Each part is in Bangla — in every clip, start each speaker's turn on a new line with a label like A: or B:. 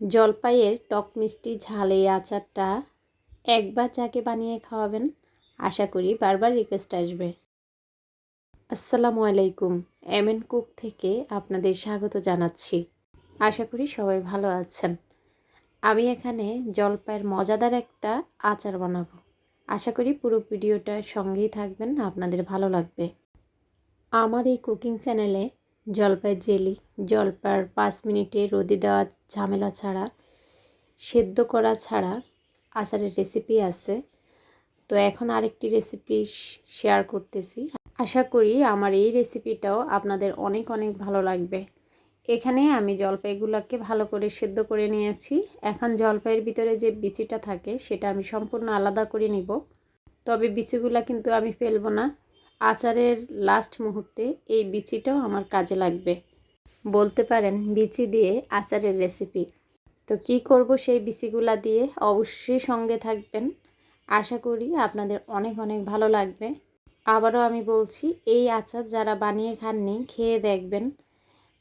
A: জলপাইয়ের টক মিষ্টি ঝাল এই আচারটা একবার যাকে বানিয়ে খাওয়াবেন, আশা করি বারবার রিকোয়েস্ট আসবে। আসসালামু আলাইকুম এম এন কুক থেকে আপনাদের স্বাগত জানাচ্ছি। আশা করি সবাই ভালো আছেন। আমি এখানে জলপাইয়ের মজাদার একটা আচার বানাবো। আশা করি পুরো ভিডিওটার সঙ্গেই থাকবেন, আপনাদের ভালো লাগবে। আমার এই কুকিং চ্যানেলে জলপাইয়ের জেলি। জলপার পাঁচ মিনিটে রোদে দেওয়া ঝামেলা ছাড়া, সেদ্ধ করা ছাড়া আচারের রেসিপি আছে। তো এখন আরেকটি রেসিপি শেয়ার করতেছি। আশা করি আমার এই রেসিপিটাও আপনাদের অনেক অনেক ভালো লাগবে। এখানে আমি জলপাইগুলোকে ভালো করে সেদ্ধ করে নিয়েছি। এখন জলপাইয়ের ভিতরে যে বিচিটা থাকে, সেটা আমি সম্পূর্ণ আলাদা করে নিব। তবে বিচিগুলো কিন্তু আমি ফেলব না। আচারের লাস্ট মুহূর্তে এই বিচিটাও আমার কাজে লাগবে। বলতে পারেন, বিচি দিয়ে আচারের রেসিপি তো কি করব সেই বিচিগুলা দিয়ে অবশ্যই সঙ্গে থাকবেন। আশা করি আপনাদের অনেক অনেক ভালো লাগবে। আবারও আমি বলছি, এই আচার যারা বানিয়ে খাননি, খেয়ে দেখবেন।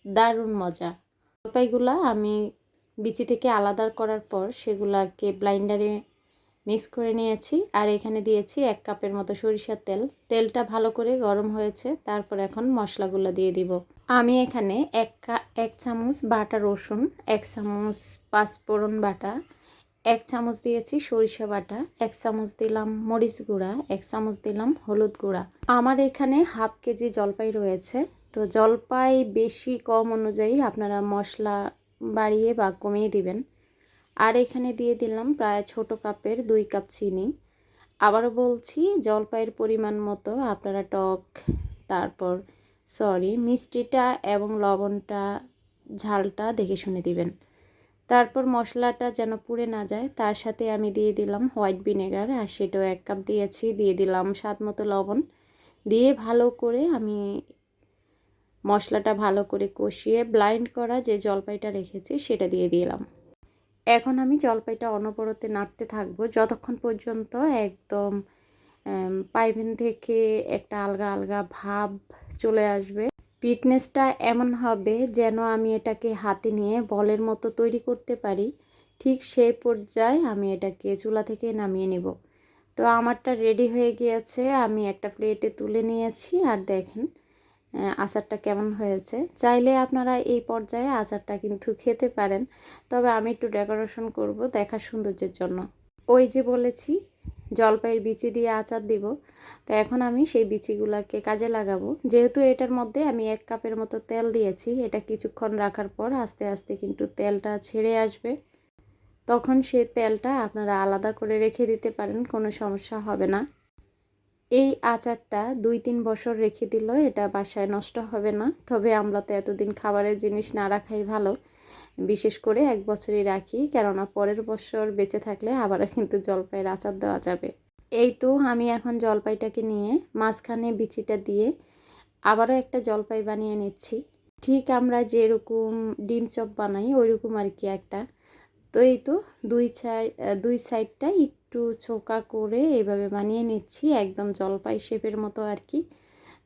A: দারুণ মজা। জলপাইগুলা আমি বিচি থেকে আলাদা করার পর সেগুলাকে ব্লাইন্ডারে মিক্স করে নিয়েছি। আর এখানে দিয়েছি এক কাপের মতো সরিষার তেল। তেলটা ভালো করে গরম হয়েছে, তারপর এখন মশলাগুলো দিয়ে দিব। আমি এখানে এক এক চামচ বাটা রসুন, এক চামচ পাঁচফোড়ন বাটা, এক চামচ দিয়েছি সরিষা বাটা, এক চামচ দিলাম মরিচ গুঁড়া, এক চামচ দিলাম হলুদ গুঁড়া। আমার এখানে হাফ কেজি জলপাই রয়েছে। তো জলপাই বেশি কম অনুযায়ী আপনারা মশলা বাড়িয়ে বা কমিয়ে দিবেন। আর এখানে দিয়ে দিলাম প্রায় ছোট কাপের দুই কাপ চিনি। আবারও বলছি, জলপাইয়ের পরিমাণ মতো, আপনারা টক, তারপর সরি, মিষ্টিটা এবং লবণটা, ঝালটা দেখে শুনে দিবেন। তারপর মশলাটা যেন পুড়ে না যায়, তার সাথে আমি দিয়ে দিলাম হোয়াইট ভিনেগার, আর সেটাও এক কাপ দিয়েছি, দিয়ে দিলাম স্বাদ মতো লবণ। দিয়ে ভালো করে আমি মশলাটা ভালো করে কষিয়ে ব্লাইন্ড করা যে জলপাইটা রেখেছি, সেটা দিয়ে দিলাম। এখন আমি জলপাইটা অনবরতে নাড়তে থাকব। যতক্ষণ পর্যন্ত একদম পাইভেন থেকে একটা আলগা আলগা ভাব চলে আসবে। ফিটনেসটা এমন হবে যেন আমি এটাকে হাতে নিয়ে বলের মতো তৈরি করতে পারি। ঠিক সেই পর্যায়ে আমি এটাকে চুলা থেকে নামিয়ে নেব। তো আমারটা রেডি হয়ে গিয়েছে। আমি একটা প্লেটে তুলে নিয়েছি। আর দেখেন আচারটা কেমন হয়েছে? চাইলে আপনারা এই পর্যায়ে আচারটা কিন্তু খেতে পারেন। তবে আমি একটু ডেকোরেশন করব দেখার সৌন্দর্যের জন্য। ওই যে বলেছি, জলপাইয়ের বিচি দিয়ে আচার দিব। তো এখন আমি সেই বিচিগুলোকে কাজে লাগাবো। যেহেতু এটার মধ্যে আমি এক কাপের মতো তেল দিয়েছি, এটা কিছুক্ষণ রাখার পর আস্তে আস্তে কিন্তু তেলটা ছেড়ে আসবে। তখন সে তেলটা আপনারা আলাদা করে রেখে দিতে পারেন, কোনো সমস্যা হবে না। এই আচারটা দুই তিন বছর রেখে দিল, এটা বাসায় নষ্ট হবে না। তবে আমরা তো এতদিন খাবারের জিনিস না রাখাই ভালো। বিশেষ করে এক বছরই রাখি, কেননা পরের বছর বেঁচে থাকলে আবারও কিন্তু জলপাইয়ের আচার দেওয়া যাবে। এই তো আমি এখন জলপাইটাকে নিয়ে মাঝখানে বিচিটা দিয়ে আবারও একটা জলপাই বানিয়ে নিচ্ছি। ঠিক আমরা যেরকম ডিম চপ বানাই, ওইরকম আর কি একটা। তো এই তো দুই সাইড দুই সাইডটা একটু চোকা করে এইভাবে বানিয়ে নিচ্ছি, একদম জলপাই শেপের মতো আর কি।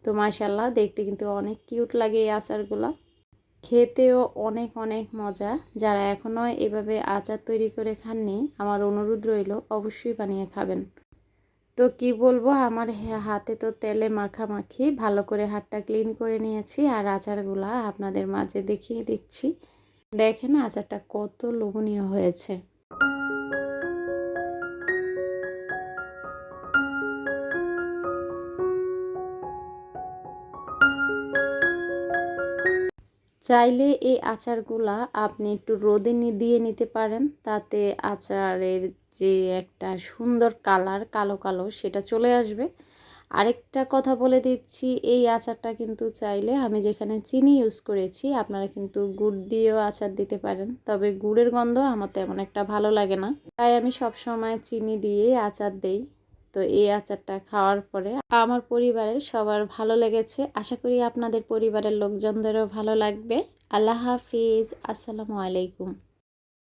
A: তো মাশাল্লাহ দেখতে কিন্তু অনেক কিউট লাগে এই আচারগুলো। খেতেও অনেক অনেক মজা। যারা এখনও এভাবে আচার তৈরি করে খাননি, আমার অনুরোধ রইল অবশ্যই বানিয়ে খাবেন। তো কি বলব, আমার হাতে তো তেলে মাখামাখি, ভালো করে হাতটা ক্লিন করে নিয়েছি আর আচারগুলা আপনাদের মাঝে দেখিয়ে দিচ্ছি। দেখেন আচারটা কত লোভনীয় হয়েছে। চাইলে এই আচারগুলা আপনি একটু রোদে দিয়ে নিতে পারেন, তাতে আচারের যে একটা সুন্দর কালার, কালো কালো, সেটা চলে আসবে। আরেকটা কথা বলে দিচ্ছি, এই আচারটা কিন্তু চাইলে আমি যেখানে চিনি ইউজ করেছি, আপনারা কিন্তু গুড় দিয়েও আচার দিতে পারেন। তবে গুড়ের গন্ধ আমার তেমন একটা ভালো লাগে না। তাই আমি সব সময় চিনি দিয়ে আচার দেই। তো এই আচারটা খাওয়ার পরে আমার পরিবারের সবার ভালো লেগেছে। আশা করি আপনাদের পরিবারের লোকজনদেরও ভালো লাগবে। আল্লাহ হাফিজ। আসসালামু আলাইকুম।